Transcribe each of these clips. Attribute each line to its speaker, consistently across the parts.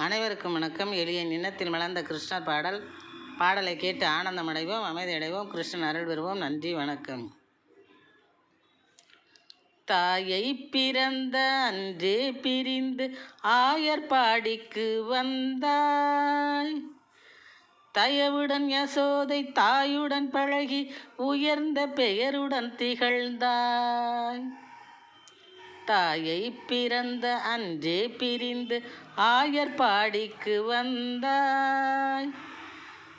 Speaker 1: அனைவருக்கும் வணக்கம். எளிய நின்னத்தில் மலர்ந்த கிருஷ்ணர் பாடல். பாடலை கேட்டு ஆனந்தம் அடைவோம் அமைதி அடைவோம் கிருஷ்ணன் அருள் பெறுவோம். நன்றி வணக்கம். தாயை பிறந்த அன்றே பிரிந்து ஆயர்பாடிக்கு வந்தாய். தயவுடன் யசோதை தாயுடன் பழகி உயர்ந்த பெயருடன் திகழ்ந்தாய். தாயை பிறந்த அன்றே பிரிந்து ஆயர்பாடிக்கு வந்தாய்.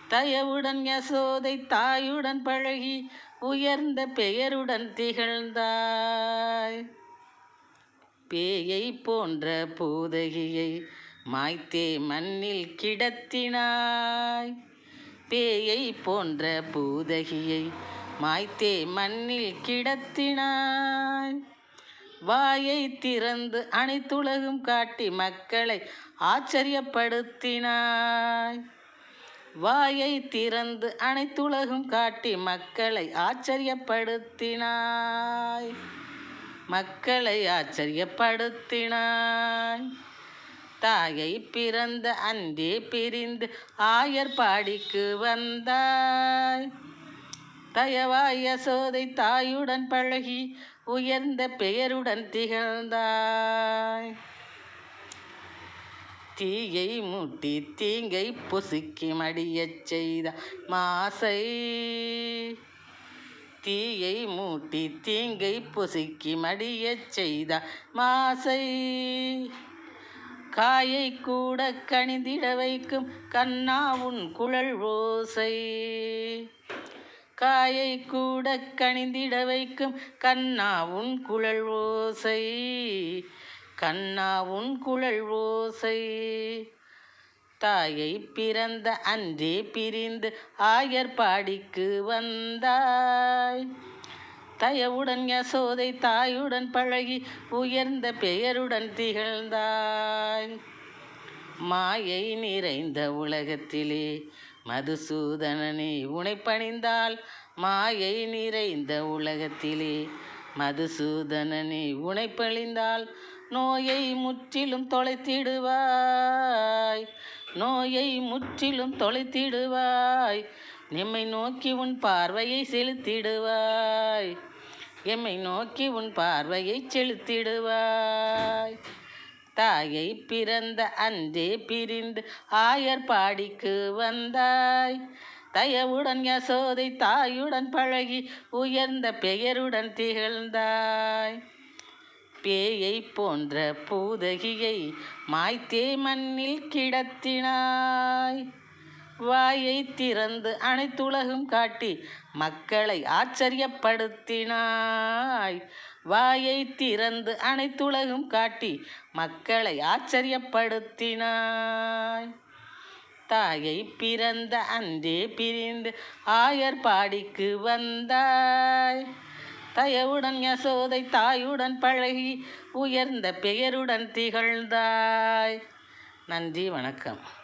Speaker 1: தயவுடன் யசோதை தாயுடன் பழகி உயர்ந்த பெயருடன் திகழ்ந்தாய். பேயை போன்ற பூதகியை மாய்த்தே மண்ணில் கிடத்தினாய். பேயை போன்ற பூதகியை மாய்த்தே மண்ணில் கிடத்தினாய். வாயை திறந்து அனைத்துலகும் காட்டி மக்களை ஆச்சரியப்படுத்தினாய். வாயை திறந்து அனைத்துலகும் காட்டி மக்களை ஆச்சரியப்படுத்தினாய். மக்களை ஆச்சரியப்படுத்தினாய். தாயை பிறந்த அன்றே பிரிந்து ஆயர் பாடிக்கு வந்தாய். தயவாய் யசோதை தாயுடன் பழகி உயர்ந்த பெயருடன் திகழ்ந்தாய். தீயை மூட்டி தீங்கை பொசுக்கி மடியச் செய்த மாசை. தீயை மூட்டி தீங்கை பொசுக்கி மடியச் செய்த மாசை. காயை கூட கணிந்திட வைக்கும் கண்ணா உன் குழல் ஓசை காயை கூட கணிந்திட வைக்கும். கண்ணா உன் குழல் ஓசை. கண்ணா உன் குழல் ஓசை. தாயை பிறந்த அன்றே பிரிந்து ஆயர்பாடிக்கு வந்தாய். தயவுடன் யசோதை தாயுடன் பழகி உயர்ந்த பெயருடன் திகழ்ந்தாய். மாயை நிறைந்த உலகத்திலே மதுசூதனனே உனை பணிந்தால் மாயை நிறைந்த உலகத்திலே. மதுசூதனனே உனை பழிந்தால் நோயை முற்றிலும் தொலைத்திடுவாய். நோயை முற்றிலும் தொலைத்திடுவாய். எம்மை நோக்கி உன் பார்வையை செலுத்திடுவாய். எம்மை நோக்கி உன் பார்வையை செலுத்திடுவாய். தாயை பிறந்த அன்றே பிரிந்து ஆயர் பாடிக்கு வந்தாய். தயவுடன் யசோதை தாயுடன் பழகி உயர்ந்த பெயருடன் திகழ்ந்தாய். பேயை போன்ற பூதகியை மாய்த்தே மண்ணில் கிடத்தினாய். வாயை திறந்து அனைத்துலகும் காட்டி மக்களை ஆச்சரியப்படுத்தினாய். வாயை திறந்து அனைத்துலகும் காட்டி மக்களை ஆச்சரியப்படுத்தினாய். தாயை பிறந்த அன்றே பிரிந்து ஆயர்பாடிக்கு வந்தாய். தயவுடன் யசோதை தாயுடன் பழகி உயர்ந்த பெயருடன் திகழ்ந்தாய். நன்றி வணக்கம்.